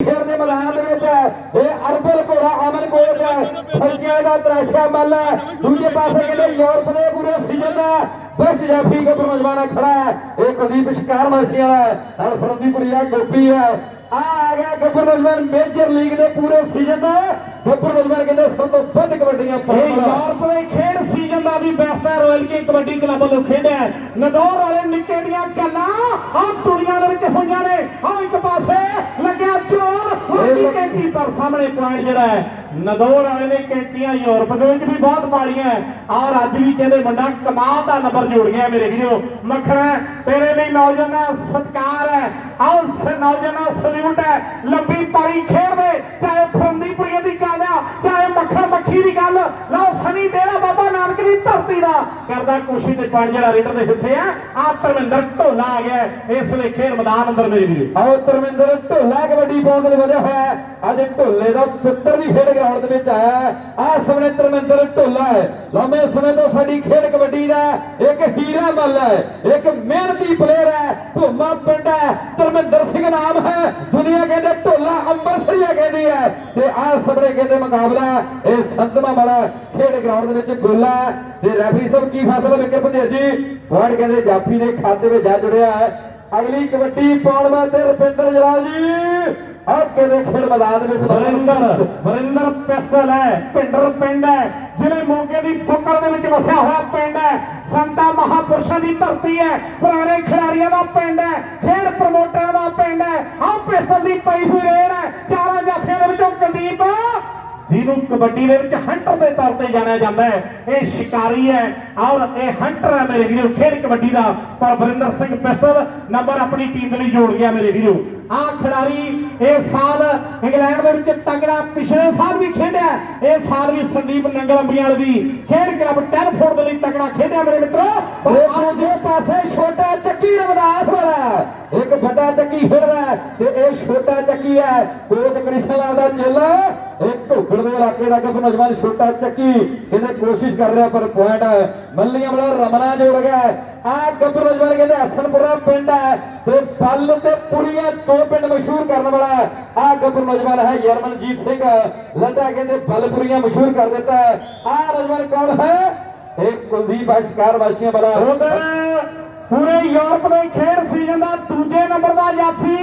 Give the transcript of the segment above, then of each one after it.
ਖੇਡ ਦੇ ਮੈਦਾਨ ਦੇ ਵਿੱਚ ਇਹ ਅਰਬਲ ਘੋੜਾ ਅਮਨ ਕੋਚ ਫਲਸਿਆਂ ਦਾ ਤਰਾਸ਼ਾ ਮੱਲ ਹੈ। ਦੂਜੇ ਪਾਸੇ ਕਹਿੰਦੇ ਯੂਰਪ ਦੇ ਪੂਰੇ ਸੀਜ਼ਨ ਦਾ ਬੈਸਟ ਜਾਫੀ ਗੱਭਰੂ ਨੌਜਵਾਨ ਖੜਾ ਹੈ। ਇਹ ਕੁਲਦੀਪ ਸ਼ਿਕਾਰ ਵਾਸੀ ਵਾਲਾ ਹੈ। ਨਾਲ ਫਰੰਦੀਪੁਰੀਆ ਗੋਪੀ ਹੈ। ਆ ਆ ਗਿਆ ਗੱਭਰੂ ਨੌਜਵਾਨ ਮੇਜਰ ਲੀਗ ਦੇ ਪੂਰੇ ਸੀਜ਼ਨ ਦਾ। ਗੱਭਰੂ ਨੌਜਵਾਨ ਕਹਿੰਦੇ ਸਭ ਤੋਂ ਵੱਧ ਕਬੱਡੀਆਂ ਇਹ ਯੂਰਪ ਦੇ ਖੇਡ ਸੀਜ਼ਨ ਦਾ ਵੀ ਬੈਸਟ ਹੈ। ਰਾਇਲ ਕੀ ਕਬੱਡੀ ਕਲੱਬ ਵੱਲੋਂ ਖੇਡਿਆ। ਨਦੌਰ ਵਾਲੇ ਨਿੱਕੇ ਦੀਆਂ ਗੱਲਾਂ ਆ ਦੁਨੀਆ ਦੇ ਵਿੱਚ ਹੋਈਆਂ ਨੇ। ਆ ਇੱਕ ਪਾਸੇ ਲੱਗਿਆ ਚੋਰ। ਬਾਕੀ ਕੈਂਚੀ ਪਰ ਸਾਹਮਣੇ ਪੁਆਇੰਟ ਜਿਹੜਾ ਹੈ। ਨਦੌਰ ਵਾਲੇ ਨੇ ਕੈਂਚੀਆਂ, ਯੂਰਪ ਦੇ ਵਿੱਚ ਵੀ ਬਹੁਤ ਮਾਰੀਆਂ ਔਰ ਅੱਜ ਵੀ ਕਹਿੰਦੇ ਮੁੰਡਾ ਕਮਾਲ ਦਾ ਨੰਬਰ ਜੋੜ ਗਿਆ ਮੇਰੇ ਵੀਰੋ। ਮੱਖਣਾ ਤੇਰੇ ਲਈ ਨੌਜਵਾਨਾਂ ਸਤਿਕਾਰ ਹੈ ਆਓ ਸ ਨੌਜਵਾਨਾਂ ਸਲੂਟ ਹੈ ਲੰਬੀ ਪਾਰੀ ਖੇਡਦੇ ਚਾਹੇ ਫਰੰਦੀਪੁਰੀਏ ਦੀ ਗੱਲ ਆ ਮੱਖਣ ਮੱਖੀ ਦੀ ਗੱਲ। ਲਓ, ਸਨੀ ਡੇਰਾ ਬਾਬਾ ਨਾਨਕ ਦੀ ਧਰਤੀ ਦਾ ਕਰਦਾ ਕੋਸ਼ਿਸ਼ ਤੇ ਪੰਜ ਜਿਹੜਾ ਰੇਡਰ ਦੇ ਹਿੱਸੇ ਆ। ਆ ਧਰਮਿੰਦਰ ਢੋਲਾ ਆ ਗਿਆ। ਹੈ ਇਸ ਵੇਲੇ ਖੇਡ ਮੈਦਾਨ ਅੰਦਰ ਮੇਰੇ ਵੀਰੇ। ਆਓ, ਧਰਮਿੰਦਰ ਢੋਲਾ ਕਬੱਡੀ ਪਾਉਣ ਦੇ ਵਧਿਆ ਹੋਇਆ ਅੱਜ ਢੋਲੇ ਦਾ ਪੁੱਤਰ ਵੀ ਖੇਡ ਗਰਾਊਂਡ ਦੇ ਵਿੱਚ ਆਇਆ ਹੈ। ਆਹ ਸਮੇਂ ਧਰਮਿੰਦਰ ਢੋਲਾ ਹੈ। ਲੰਮੇ ਸਮੇਂ ਤੋਂ ਸਾਡੀ ਖੇਡ ਕਬੱਡੀ ਦਾ ਇੱਕ ਹੀਰਾ ਮੱਲ ਹੈ। ਇੱਕ ਮਿਹਨਤੀ ਪਲੇਅਰ ਹੈ। ਭੂਮਾ ਪਿੰਡ ਹੈ। ਧਰਮਿੰਦਰ ਸਿੰਘ ਨਾਮ ਹੈ। ਦੁਨੀਆ ਕਹਿੰਦੇ ਢੋਲਾ ਅੰਮ੍ਰਿਤਸਰੀਆ ਕਹਿੰਦੀ ਹੈ। ਤੇ ਆਹ ਸਮੇਂ ਕਹਿੰਦੇ ਮੁਕਾਬਲਾ ਇਹ ਸੰਤਮਾ ਵਾਲਾ ਖੇਡ ਗਰਾਊਂਡ ਦੇ ਵਿੱਚ ਗੋਲਾ ਤੇ ਰੈਫਰੀ ਸਾਹਿਬ ਕੀ ਫੈਸਲਾ ਵਿਕਰ ਭੰਦੇਰ ਜੀ? ਵਾਰਡ ਕਹਿੰਦੇ ਜਾਫੀ ਦੇ ਖਾਤੇ ਵਿੱਚ ਜਾ ਜੁੜਿਆ ਹੈ। ਅਗਲੀ ਕਬੱਡੀ ਪਾਉਣ ਵਾਸਤੇ ਰੁਪਿੰਦਰ ਜਲਾਲ ਜੀ। ਆਹ ਕਹਿੰਦੇ ਖੇਡ ਮੈਦਾਨ ਵਿੱਚ ਵਰਿੰਦਰ ਵਰਿੰਦਰ ਪਿਸਟਲ ਹੈ, ਪਿੰਡਰ ਪਿੰਡ ਹੈ। ਜਿਵੇਂ ਮੋਗੇ ਦੀ ਫੁੱਕਲ ਦੇ ਵਿੱਚ ਵਸਿਆ ਹੋਇਆ ਪਿੰਡ ਹੈ। ਸੰਤਾ ਮਹਾਪੁਰਸ਼ਾਂ ਦੀ ਧਰਤੀ ਹੈ। ਪੁਰਾਣੇ ਖਿਡਾਰੀਆਂ ਦਾ ਪਿੰਡ ਹੈ। ਖੇਡ ਪ੍ਰਮੋਟਰਾਂ ਦਾ ਪਿੰਡ ਹੈ। ਆਹ ਪਿਸਟਲ ਦੀ ਪਈ ਹੋਈ ਰੇਡ ਹੈ। ਚਾਰਾਂ ਜਾਫੀਆਂ ਦੇ ਵਿੱਚੋਂ ਕੁਲਦੀਪ ਜਿਹਨੂੰ ਕਬੱਡੀ ਦੇ ਵਿੱਚ ਹੰਟਰ ਦੇ ਤੌਰ ਤੇ ਜਾਣਿਆ ਜਾਂਦਾ ਹੈ। ਇਹ ਸ਼ਿਕਾਰੀ ਹੈ ਔਰ ਇਹ ਹੰਟਰ ਹੈ ਮੇਰੇ ਵੀਰੋ ਖੇਡ ਕਬੱਡੀ ਦਾ। ਪਰ ਵਰਿੰਦਰ ਸਿੰਘ ਪਿਸਟਲ ਨੰਬਰ ਆਪਣੀ ਟੀਮ ਦੇ ਲਈ ਜੋੜ ਗਿਆ ਮੇਰੇ ਵੀਰੋ। ਆਹ ਖਿਡਾਰੀ ਇਸ ਸਾਲ ਇੰਗਲੈਂਡ ਦੇ ਵਿੱਚ ਤਗੜਾ ਪਿਛਲੇ ਸਾਲ ਵੀ ਖੇਡਿਆ ਇਸ ਸਾਲ ਵੀ ਸੰਦੀਪ ਨੰਗਲ ਅੰਬੀਆਂ ਦੀ ਖੇਡ ਕਲੱਬ ਟੈਲਫੋਰਡ ਦੇ ਲਈ ਤਗੜਾ ਖੇਡਿਆ ਮੇਰੇ ਮਿੱਤਰੋ। ਇਹ ਅੱਜ ਦੂਜੇ ਪਾਸੇ ਛੋਟਾ ਚੱਕੀ ਰਮਦਾਸ ਵਾਲਾ। ਇੱਕ ਵੱਡਾ ਚੱਕੀ ਖੇਡਦਾ ਹੈ ਤੇ ਇਹ ਛੋਟਾ ਚੱਕੀ ਹੈ। ਕੋਚ ਕ੍ਰਿਸ਼ਨ ਲਾਲ ਦਾ ਚੇਲਾ ਇਹ ਘੋਗੜ ਦੇ ਇਲਾਕੇ ਦਾ ਗੱਭ ਨੌਜਵਾਨ ਛੋਟਾ ਚੱਕੀ ਇਹਨੇ ਕੋਸ਼ਿਸ਼ ਕਰ ਰਿਹਾ ਪਰ ਪੁਆਇੰਟ ਮੱਲੀਆਂ ਵਾਲਾ ਰਮਨਾ ਜੋੜ ਗਿਆ ਆ ਗੱਭ ਨੌਜਵਾਨ ਕਹਿੰਦੇ ਹਸਨਪੁਰਾ ਪਿੰਡ ਹੈ ਤੇ ਬੱਲ ਤੇ ਪੁੜੀਆਂ ਦੋ ਪਿੰਡ ਮਸ਼ਹੂਰ ਕਰਨ ਵਾਲਾ ਆ ਗੱਭ ਨੌਜਵਾਨ ਹੈ ਯਰਮਨਜੀਤ ਸਿੰਘ। ਲੱਡਾ ਕਹਿੰਦੇ ਬੱਲਪੁਰੀਆਂ ਮਸ਼ਹੂਰ ਕਰ ਦਿੱਤਾ ਹੈ। ਆ ਨੌਜਵਾਨ ਕੌਣ ਹੈ? ਇਹ ਕੁਲਦੀਪ ਅਸ਼ਕਾਰ ਵਾਸੀਆਂ ਵਾਲਾ। ਉਧਰ ਪੂਰੇ ਯੂਰਪ ਦੇ ਖੇਡ ਸੀਜ਼ਨ ਦਾ ਦੂਜੇ ਨੰਬਰ ਦਾ ਜਾਫੀ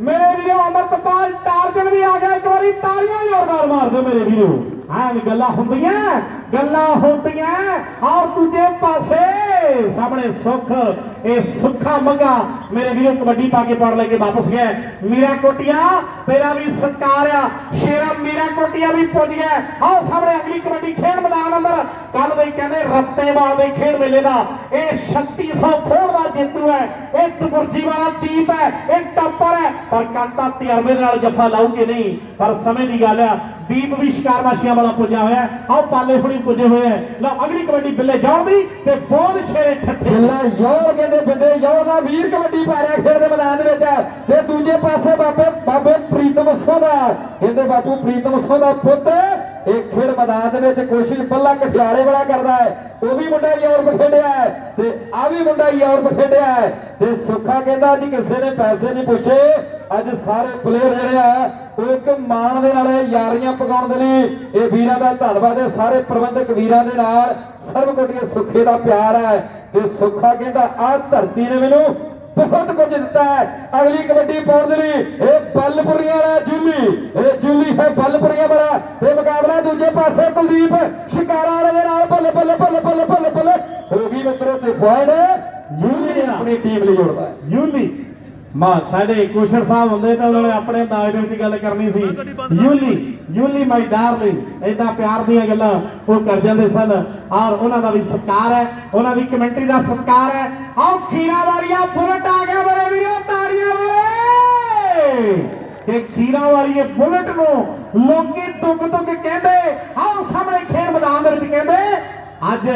ਮੇਰੇ ਵੀਰੋ ਅਮਰਤਪਾਲ ਟਾਰਜਨ ਵੀ ਆ ਗਿਆ। ਇੱਕ ਵਾਰੀ ਤਾਲੀਆਂ ਜ਼ੋਰਦਾਰ ਮਾਰ ਦਿਓ ਮੇਰੇ ਵੀਰੋ। ਹਾਂ ਗੱਲਾਂ ਹੁੰਦੀਆਂ ਗੱਲਾਂ ਹੁੰਦੀਆਂ। ਔਰ ਦੂਜੇ ਪਾਸੇ, ਸਾਹਮਣੇ ਸੁੱਖ, ਇਹ ਸੁੱਖਾ ਮੰਗਾ ਮੇਰੇ ਵੀਰੋ ਕਬੱਡੀ ਪਾ ਕੇ ਪੜ ਲੈ ਕੇ ਵਾਪਸ ਗਿਆ ਮੀਰਾ ਕੋਟੀਆ, ਤੇਰਾ ਵੀ ਸਤਕਾਰ ਆ। ਸ਼ੇਰਾ ਮੀਰਾ ਕੋਟੀਆ ਵੀ ਪੁੱਜ ਗਿਆ ਆਓ ਸਾਹਮਣੇ ਅਗਲੀ ਕਬੱਡੀ ਖੇਡ ਮੈਦਾਨ ਅੰਦਰ। ਕੱਲ ਦੇ ਕਹਿੰਦੇ ਰੱਤੇਵਾਲ ਦੇ ਖੇਡ ਮੇਲੇ ਦਾ। ਇਹ 3600 ਫੋਰ ਦਾ ਜੇਤੂ ਹੈ। ਇਹ ਤਬੁਰਜੀ ਵਾਲਾ ਦੀਪ ਹੈ। ਇਹ ਟੱਪਰ ਹੈ। ਪਰ ਕਾਂਟਾ ਤਜਰਬੇ ਦੇ ਨਾਲ ਜੱਫਾ ਲਾਊ ਕਿ ਨਹੀਂ? ਪਰ ਸਮੇਂ ਦੀ ਗੱਲ ਆ। ਦੀਪ ਵੀ ਸ਼ਿਕਾਰਵਾਸੀਆਂ ਵਾਲਾ ਪੁੱਜਿਆ ਹੋਇਆ ਆਓ ਪਾਲੇ ਹੁਣੀ ਪੁੱਜੇ ਹੋਏ ਹੈ। ਲਓ, ਅਗਲੀ ਕਬੱਡੀ ਬਿੱਲੇ ਜਾਣ ਦੀ ਤੇ ਬਹੁਤ ਸ਼ੇਰੇ ਠੱਠੇ। ਜਿੱਲਾ ਯੋਰ ਕਹਿੰਦੇ ਬੰਦੇ ਯੋਰ ਦਾ ਵੀਰ ਕਬੱਡੀ ਪਾ ਰਿਹਾ ਖੇਡ ਦੇ ਮੈਦਾਨ ਦੇ ਵਿੱਚ। ਤੇ ਦੂਜੇ ਪਾਸੇ ਬਾਬੇ ਬਾਬੇ ਪ੍ਰੀਤਮ ਸੋਦਾ ਕਹਿੰਦੇ ਬਾਪੂ ਪ੍ਰੀਤਮ ਸੋਦਾ ਪੁੱਤ ਇਹ ਖੇਡ ਮੈਦਾਨ ਦੇ ਵਿੱਚ ਕੋਸ਼ਿਸ਼ ਪੱਲਾ ਕਠਿਆਲੇ ਵਾਲਾ ਕਰਦਾ ਹੈ। ਉਹ ਵੀ ਮੁੰਡਾ ਯੂਰਪ ਖੇਡਿਆ ਹੈ ਤੇ ਆ ਵੀ ਮੁੰਡਾ ਯੂਰਪ ਖੇਡਿਆ ਹੈ ਤੇ ਸੁੱਖਾ ਕਹਿੰਦਾ ਅੱਜ ਕਿਸੇ ਨੇ ਪੈਸੇ ਨਹੀਂ ਪੁੱਛੇ। ਅੱਜ ਸਾਰੇ ਪਲੇਅਰ ਜਿਹੜੇ ਆ, ਉਹ ਇੱਕ ਮਾਣ ਦੇ ਨਾਲ ਯਾਰੀਆਂ ਪਕਾਉਣ ਦੇ ਲਈ ਇਹ ਵੀਰਾਂ ਦਾ ਧੰਨਵਾਦ ਹੈ। ਸਾਰੇ ਪ੍ਰਬੰਧਕ ਵੀਰਾਂ ਦੇ ਨਾਲ ਸਰਬ ਸਰਵਕੋਟੀਏ ਸੁੱਖੇ ਦਾ ਪਿਆਰ ਹੈ ਤੇ ਸੁੱਖਾ ਕਹਿੰਦਾ, ਆਹ ਧਰਤੀ ਨੇ ਮੈਨੂੰ ਬਹੁਤ ਕੁਝ ਦਿੱਤਾ ਹੈ। ਅਗਲੀ ਕਬੱਡੀ ਪਾਉਣ ਦੇ ਲਈ ਇਹ ਬੱਲਪੁਰੀਆਂ ਵਾਲਾ ਜੁੱਲੀ, ਇਹ ਜੁੱਲੀ ਹੈ ਬੱਲਪੁਰੀਆਂ ਵਾਲਾ। ਤੇ ਮੁਕਾਬਲਾ ਦੂਜੇ ਪਾਸੇ ਕੁਲਦੀਪ ਸ਼ਿਕਾਰਾ ਵਾਲੇ ਦੇ ਨਾਲ ਬੱਲੇ ਬੱਲੇ ਬੱਲੇ ਬੱਲੇ ਬੱਲੇ ਬੱਲੇ ਹੋ ਗਈ ਮਿੱਤਰੋ ਤੇ ਪੁਆਇੰਟ। ਜੁੱਲੀ ਆਪਣੀ ਟੀਮ ਲਈ ਜੋੜਦਾ ਹੈ। ਯੂਲੀ ਮਾਂ ਸਾਡੇ ਕੁਸ਼ਰ ਸਾਹਿਬ ਹੁੰਦੇ ਤਾਂ ਉਹਨਾਂ ਨੇ ਆਪਣੇ ਅੰਦਾਜ਼ ਦੇ ਵਿੱਚ ਗੱਲ ਕਰਨੀ ਸੀ। ਯੂਲੀ ਯੂਲੀ ਮਾਈ ਡਾਰਲਿੰਗ ਏਦਾਂ ਪਿਆਰ ਦੀਆਂ ਗੱਲਾਂ ਉਹ ਕਰ ਜਾਂਦੇ ਸਨ। ਔਰ ਉਹਨਾਂ ਦਾ ਵੀ ਸਤਿਕਾਰ ਹੈ ਉਹਨਾਂ ਦੀ ਕਮੈਂਟਰੀ ਦਾ ਸਤਿਕਾਰ ਹੈ। ਆਓ ਖੀਰਾ ਵਾਲੀਆ ਬੁਲਟ ਆ ਗਿਆ ਮੇਰੇ ਵੀਰੋ ਤਾੜੀਆਂ ਵਾਲੇ! ਕਿ ਖੀਰਾ ਵਾਲੀ ਇਹ ਬੁਲਟ ਨੂੰ ਲੋਕੀ ਤੁਕ ਤੁਕ ਕਹਿੰਦੇ ਆਓ ਸਾਹਮਣੇ ਖੇਡ ਮੈਦਾਨ ਦੇ ਵਿੱਚ ਕਹਿੰਦੇ ਅੱਜ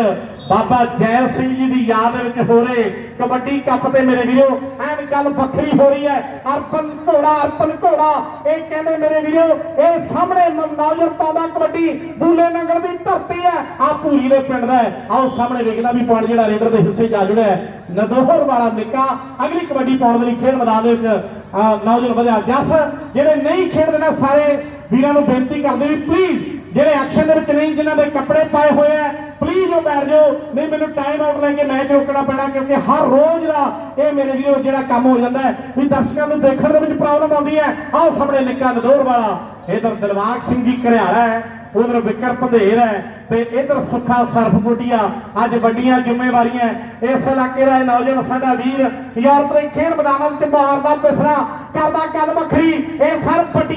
ਬਾਬਾ ਜੈ ਸਿੰਘ ਜੀ ਦੀ ਯਾਦ ਵਿੱਚ ਹੋ ਰਹੇ ਕਬੱਡੀ ਕੱਪ ਤੇ ਮੇਰੇ ਵੀਰੋ ਐਨ ਗੱਲ ਵੱਖਰੀ ਹੋ ਰਹੀ ਹੈ। ਅਰਪਨ ਘੋੜਾ ਅਰਪਨ ਘੋੜਾ। ਇਹ ਕਹਿੰਦੇ ਮੇਰੇ ਵੀਰੋ ਇਹ ਸਾਹਮਣੇ ਨੌਜਰ ਪਾਉਂਦਾ ਕਬੱਡੀ ਬੂਲੇ ਨੰਗਲ ਦੀ ਧਰਤੀ ਹੈ। ਆ ਪੂਰੀ ਦੇ ਪਿੰਡ ਦਾ ਹੈ। ਆਓ ਸਾਹਮਣੇ ਵੇਖਦਾ ਵੀ ਪੁਆਇੰਟ ਜਿਹੜਾ ਰੇਡਰ ਦੇ ਹਿੱਸੇ ਜਾ ਜੁੜਿਆ ਹੈ। ਨਦੋਹਰ ਵਾਲਾ ਨਿੱਕਾ ਅਗਲੀ ਕਬੱਡੀ ਪਾਉਣ ਦੇ ਲਈ ਖੇਡ ਮੈਦਾਨ ਦੇ ਵਿੱਚ ਆ, ਨੌਜਵਾਨ ਵਧਿਆ। ਜਸ ਜਿਹੜੇ ਨਹੀਂ ਖੇਡਦੇ ਨਾ ਸਾਰੇ ਵੀਰਾਂ ਨੂੰ ਬੇਨਤੀ ਕਰਦੇ ਵੀ ਪਲੀਜ਼ ਜਿਹੜੇ ਐਕਸ਼ਨ ਦੇ ਵਿੱਚ ਨਹੀਂ ਜਿਨ੍ਹਾਂ ਦੇ ਕੱਪੜੇ ਪਾਏ ਹੋਏ ਆ ਪਲੀਜ਼ ਉਹ ਬੈਠ ਜਾਓ ਨਹੀਂ, ਮੈਨੂੰ ਟਾਈਮ ਆਊਟ ਲੈ ਕੇ ਮੈਚ ਰੋਕਣਾ ਪੈਣਾ, ਕਿਉਂਕਿ ਹਰ ਰੋਜ਼ ਦਾ ਇਹ ਮੇਰੇ ਵੀਰੋ ਜਿਹੜਾ ਕੰਮ ਹੋ ਜਾਂਦਾ ਹੈ, ਵੀ ਦਰਸ਼ਕਾਂ ਨੂੰ ਦੇਖਣ ਦੇ ਵਿੱਚ ਪ੍ਰੋਬਲਮ ਆਉਂਦੀ ਹੈ। ਆਓ ਸਾਹਮਣੇ ਨਿੱਕਾ ਨਦੌਰ ਵਾਲਾ, ਇਧਰ ਦਿਲਵਾਗ ਸਿੰਘ ਜੀ ਘਰਿਆਲਾ ਹੈ, ਉਧਰ ਵਿਕਰ ਪੰਧੇਰ ਹੈ, ਤੇ ਇਧਰ ਸੁੱਖਾ ਸਰਫ ਬੁੱਢੀਆ ਅੱਜ ਵੱਡੀਆਂ ਜ਼ਿੰਮੇਵਾਰੀਆਂ ਇਸ ਇਲਾਕੇ ਦਾ ਇਹ ਨੌਜਵਾਨ ਸਾਡਾ ਵੀਰ ਯੂਰਪ ਦੇ ਖੇਡ ਮੈਦਾਨਾਂ ਵਿੱਚ ਮਾਰਦਾ ਪਿਸਰਾ ਕਰਦਾ ਗੱਲ ਵੱਖਰੀ, ਇਹ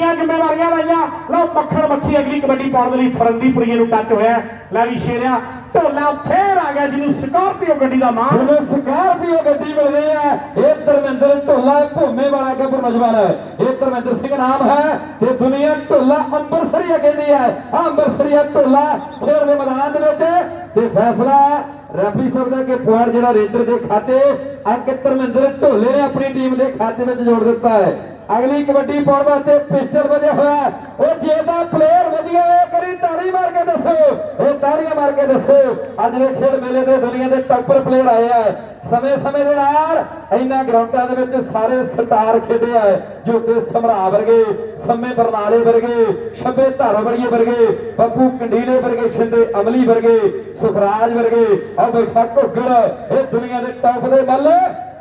ਸਰ ਜ਼ਿੰਮੇਵਾਰੀਆਂ ਲਾਈਆਂ ਲਓ, ਮੱਖਣ ਮੱਖੀ ਅਗਲੀ ਕਬੱਡੀ ਪਾਉਣ ਦੇ ਲਈ ਫਰੰਦੀਪੁਰੀਏ ਨੂੰ ਟੱਚ ਹੋਇਆ ਲੈ ਵੀ ਸ਼ੇਰਿਆ, ਢੋਲਾ ਫੇਰ ਆ ਗਿਆ ਜਿਹਨੂੰ ਸਕਾਰਪੀਓ ਗੱਡੀ ਦਾ ਮਾਣ। ਜਿਹਨੂੰ ਸਕਾਰਪੀਓ ਗੱਡੀ ਮਿਲ ਹੈ, ਇਹ ਧਰਮਿੰਦਰ ਢੋਲਾ ਭੋਮੇ ਵਾਲਾ ਗੱਭਰ ਨੌਜਵਾਨ ਹੈ। ਇਹ ਧਰਮਿੰਦਰ ਸਿੰਘ ਨਾਮ ਹੈ ਤੇ ਦੁਨੀਆ ਢੋਲਾ ਅੰਬਰਸਰੀਆ ਕਹਿੰਦੀ ਹੈ। ਆ ਅੰਬਰਸਰੀਆ ਢੋਲਾ ਖੇਡ ਦੇ ਮੈਦਾਨ ਦੇ ਵਿੱਚ। ਤੇ ਫੈਸਲਾ ਰੈਫਰੀ ਸਾਹਿਬ ਦਾ ਕਿ ਪੁਆਇੰਟ ਜਿਹੜਾ ਰੇਡਰ ਦੇ ਖਾਤੇ, ਅੰਕਿਤ ਧਰਮਿੰਦਰ ਢੋਲੇ ਨੇ ਆਪਣੀ ਟੀਮ ਦੇ ਖਾਤੇ ਵਿੱਚ ਜੋੜ ਦਿੱਤਾ ਹੈ। ਅਗਲੀ ਕਬੱਡੀ ਪਾਉਣ ਵਾਸਤੇ ਪਿਸਟਲ ਵਧਿਆ ਹੋਇਆ ਉਹ ਜੇ ਦਾ ਪਲੇਅਰ ਵਧੀਆ ਹੈ ਕਰੀ ਤਾੜੀ ਮਾਰ ਕੇ ਦੱਸੋ। ਇਹ ਤਾੜੀਆਂ ਮਾਰ ਕੇ ਦੱਸੋ। ਅੱਜ ਦੇ ਖੇਡ ਮੇਲੇ ਤੇ ਦੁਨੀਆ ਦੇ ਟੱਪਰ ਪਲੇਅਰ ਆਏ ਆ। ਸਮੇਂ ਸਮੇਂ ਦੇ ਨਾਲ ਇਹਨਾਂ ਗਰਾਊਂਡਾਂ ਦੇ ਵਿੱਚ ਸਾਰੇ ਸਟਾਰ ਖੇਡੇ ਆ, ਜੋ ਸਮਰਾ ਵਰਗੇ, ਸਮੇਂ ਬਰਨਾਲੇ ਵਰਗੇ ਸ਼ੱਬੇ ਧਾਰਾ ਵਰਗੇ ਵਰਗੇ ਬੱਬੂ ਕੰਡੀਲੇ ਵਰਗੇ, ਸ਼ਿੰਦੇ ਅਮਲੀ ਵਰਗੇ, ਸੁਖਰਾਜ ਵਰਗੇ ਆ ਬੈਠਾ ਘੁੱਗੜ ਇਹ ਦੁਨੀਆ ਦੇ ਟੌਪ ਦੇ ਬੱਲ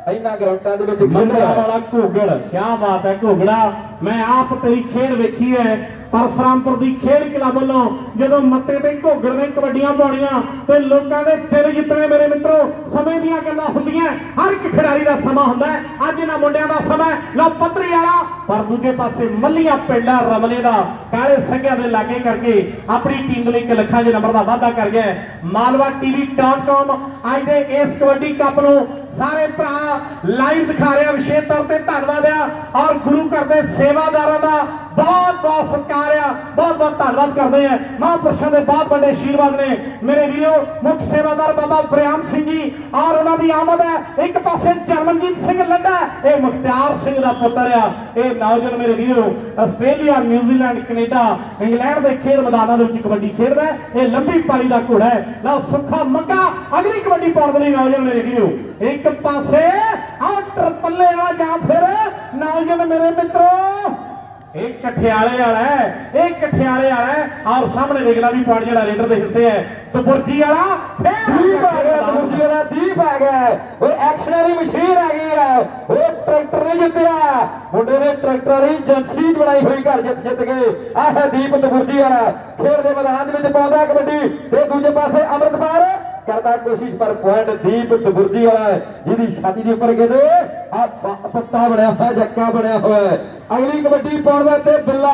ਇਹਨਾਂ ਗਰਾਊਂਡਾਂ ਦੇ ਵਿੱਚ ਖੇਡਿਆ ਵਾਲਾ ਘੋਗੜ ਕੀ ਬਾਤ ਹੈ ਘੋਗੜਾ। ਮੈਂ ਆਪ ਤੇਰੀ ਖੇਡ ਵੇਖੀ ਹੈ। ਪਰਸਰਾਮਪੁਰ ਦੀ ਖੇਡ ਕਲੱਬ ਵੱਲੋਂ ਜਦੋਂ ਮੱਤੇ ਤੇ ਘੋਗੜ ਨੇ ਕਬੱਡੀਆਂ ਪਾਉਣੀਆਂ ਤੇ ਲੋਕਾਂ ਦੇ ਦਿਲ ਜਿੱਤਣੇ ਮੇਰੇ ਮਿੱਤਰੋ, ਸਮੇਂ ਦੀਆਂ ਗੱਲਾਂ ਹੁੰਦੀਆਂ ਹਰ ਇੱਕ ਖਿਡਾਰੀ ਦਾ ਸਮਾਂ ਹੁੰਦਾ ਅੱਜ ਇਹਨਾਂ ਮੁੰਡਿਆਂ ਦਾ ਸਮਾਂ ਹੈ। ਪੱਤਰੀ ਵਾਲਾ, ਪਰ ਦੂਜੇ ਪਾਸੇ ਮੱਲੀਆਂ ਪਿੰਡਾ ਰਮਲੇ ਦਾ ਕਾਲੇ ਸੰਘਿਆਂ ਦੇ ਲਾਗੇ ਕਰਕੇ ਆਪਣੀ ਟੀਮ ਦੇ ਲਈ ਇੱਕ ਲੱਖਾਂ ਦੇ ਨੰਬਰ ਦਾ ਵਾਅਦਾ ਕਰ ਗਿਆ ਹੈ। ਮਾਲਵਾ ਟੀਵੀ.com ਅੱਜ ਦੇ ਇਸ ਕਬੱਡੀ ਕੱਪ ਨੂੰ ਸਾਰੇ ਭਰਾ ਲਾਈਵ ਦਿਖਾ ਰਿਹਾ ਵਿਸ਼ੇਸ਼ ਤੌਰ ਤੇ ਧੰਨਵਾਦ ਆ ਔਰ ਗੁਰੂ ਘਰ ਦੇ ਸੇਵਾਦਾਰਾਂ ਦਾ ਬਹੁਤ ਬਹੁਤ ਸਤਿਕਾਰ ਆ ਬਹੁਤ ਬਹੁਤ ਧੰਨਵਾਦ ਕਰਦੇ ਆ ਮਹਾਂਪੁਰਸ਼ਾਂ ਦੇ ਬਹੁਤ ਵੱਡੇ ਆਸ਼ੀਰਵਾਦ ਨੇ। ਮੇਰੇ ਵੀਰੋ, ਮੁੱਖ ਸੇਵਾਦਾਰ ਬਾਬਾ ਪ੍ਰਿਆਮ ਸਿੰਘ ਜੀ ਔਰ ਉਹਨਾਂ ਦੀ ਆਮਦ ਹੈ। ਇੱਕ ਪਾਸੇ ਚਰਨਜੀਤ ਸਿੰਘ ਲੱਡਾ ਇਹ ਮੁਖਤਿਆਰ ਸਿੰਘ ਦਾ ਪੁੱਤਰ ਆ। ਇਹ ਨੌਜਵਾਨ ਮੇਰੇ ਵੀਰੋ, ਆਸਟ੍ਰੇਲੀਆ ਨਿਊਜ਼ੀਲੈਂਡ, ਕੈਨੇਡਾ, ਇੰਗਲੈਂਡ ਦੇ ਖੇਡ ਮੈਦਾਨਾਂ ਦੇ ਵਿੱਚ ਕਬੱਡੀ ਖੇਡਦਾ ਇਹ ਲੰਬੀ ਪਾਲੀ ਦਾ ਘੋੜਾ ਹੈ। ਲਓ, ਸੁੱਖਾ ਮੰਗਾ। ਅਗਲੀ ਕਬੱਡੀ ਪਾਉਣ ਦੇ ਲਈ ਨੌਜਵਾਨ ਮੇਰੇ ਵੀਰੋ, ਇੱਕ ਪਾਸੇ ਆਹ ਟਰਪੱਲੇ ਆ ਜਾਂ ਫਿਰ ਨੌਜਵਾਨ ਮੇਰੇ ਮਿੱਤਰੋ ਇਹ ਕਠਿਆਲੇ ਵਾਲਾ ਇਹ ਕਠਿਆਲੇ ਵਾਲਾ ਔਰ ਸਾਹਮਣੇ ਦੇਖਦਾ ਵੀ ਪੁਆਇੰਟ ਜਿਹੜਾ ਰੇਡਰ ਦੇ ਹਿੱਸੇ ਹੈ। ਤਬੁਰਜੀ ਵਾਲਾ ਫੇਰ ਦੀਪ ਆ ਗਿਆ ਦੂਜੀ ਵਾਲਾ ਦੀਪ ਆ ਗਿਆ। ਓਏ ਐਕਸ਼ਨ ਵਾਲੀ ਮਸ਼ੀਨ ਆ ਗਈ ਹੈ ਓਏ ਟਰੈਕਟਰ ਨਹੀਂ ਜਿੱਤਿਆ। ਮੁੰਡੇ ਨੇ ਟਰੈਕਟਰ ਵਾਲੀ ਏਜੰਸੀ ਬਣਾਈ ਹੋਈ ਘਰ ਜਿੱਤ ਜਿੱਤ ਗਏ ਆਹ ਹੈ ਦੀਪ ਤਬੁਰਜੀ ਵਾਲਾ। ਖੇਡ ਦੇ ਮੈਦਾਨ ਦੇ ਵਿੱਚ ਪਾਉਂਦਾ ਕਬੱਡੀ। ਤੇ ਦੂਜੇ ਪਾਸੇ ਅੰਮ੍ਰਿਤਪਾਲ ਕਰਦਾ ਕੋਸ਼ਿਸ਼ ਪਰ ਪੁਆਇੰਟ ਦੀਪ ਤਬੁਰਜੀ ਵਾਲਾ ਜਿਹਦੀ ਛਾਤੀ ਦੇ ਉੱਪਰ ਕਹਿੰਦੇ ਆ ਪੱਤਾ ਬਣਿਆ ਹੋਇਆ, ਜੱਕਾ ਬਣਿਆ ਹੋਇਆ ਹੈ। ਅਗਲੀ ਕਬੱਡੀ ਪਾਉਣ ਵਾਸਤੇ ਬਿੱਲਾ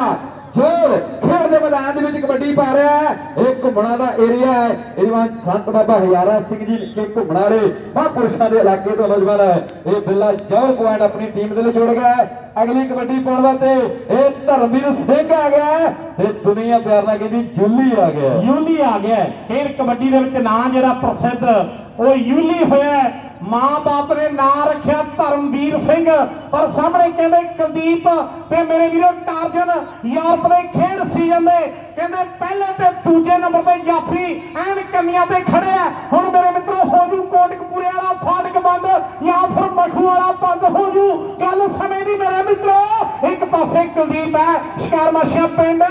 ਜੋਰ ਖੇਡ ਦੇ ਮੈਦਾਨ ਦੇ ਵਿੱਚ ਕਬੱਡੀ ਪਾ ਰਿਹਾ ਹੈ। ਇਹ ਘੁੰਮਣਾ ਦਾ ਏਰੀਆ ਹੈ। ਇਹਵਾਂ ਸੰਤ ਬਾਬਾ ਹਜ਼ਾਰਾ ਸਿੰਘ ਜੀ ਕੇ ਘੁੰਮਣਾ ਵਾਲੇ ਮਹਾਂਪੁਰਸ਼ਾਂ ਦੇ ਇਲਾਕੇ ਤੋਂ ਨੌਜਵਾਨ ਹੈ। ਇਹ ਬਿੱਲਾ ਜੋਰ ਪੁਆਇੰਟ ਆਪਣੀ ਟੀਮ ਦੇ ਲਈ ਜੋੜ ਗਿਆ ਹੈ। ਅਗਲੀ ਕਬੱਡੀ ਪਾਉਣ ਵਾਸਤੇ ਇਹ ਧਰਮਵੀਰ ਸਿੰਘ ਆ ਗਿਆ ਹੈ ਤੇ ਦੁਨੀਆ ਪਿਆਰ ਨਾਲ ਕਹਿੰਦੀ ਜੁੱਲੀ ਆ ਗਿਆ ਯੂਲੀ ਆ ਗਿਆ ਖੇਡ ਕਬੱਡੀ ਦੇ ਵਿੱਚ ਨਾਂ ਜਿਹੜਾ ਪ੍ਰਸਿੱਧ, ਉਹ ਯੂਲੀ ਹੋਇਆ ਮਾਂ ਬਾਪ ਨੇ ਨਾਂ ਰੱਖਿਆ ਧਰਮਵੀਰ ਸਿੰਘ। ਪਰ ਸਾਹਮਣੇ ਕਹਿੰਦੇ ਕੁਲਦੀਪ ਤੇ ਮੇਰੇ ਵੀਰੋ ਟਾਰਜਨ ਯੂਰਪ ਦੇ ਖੇਡ ਸੀਜ਼ਨ ਦੇ ਕਹਿੰਦੇ ਪਹਿਲੇ ਤੇ ਦੂਜੇ ਨੰਬਰ ਤੇ ਜਾਫੀ ਐਨ ਕੰਨੀਆਂ ਤੇ ਖੜੇ ਆ। ਹੁਣ ਮੇਰੇ ਮਿੱਤਰੋ ਹੋ ਜੂ ਕੋਟਕਪੂਰੇ ਵਾਲਾ ਫਾਟਕ ਬੰਦ, ਜਾਂ ਫਿਰ ਮਖੂ ਵਾਲਾ ਬੰਦ ਹੋ ਜੂ। ਗੱਲ ਸਮੇਂ ਦੀ ਮੇਰੇ ਮਿੱਤਰੋ, ਇੱਕ ਪਾਸੇ ਕੁਲਦੀਪ ਹੈ ਸ਼ਿਕਾਰਮਾਸ਼ੀਆ ਪਿੰਡ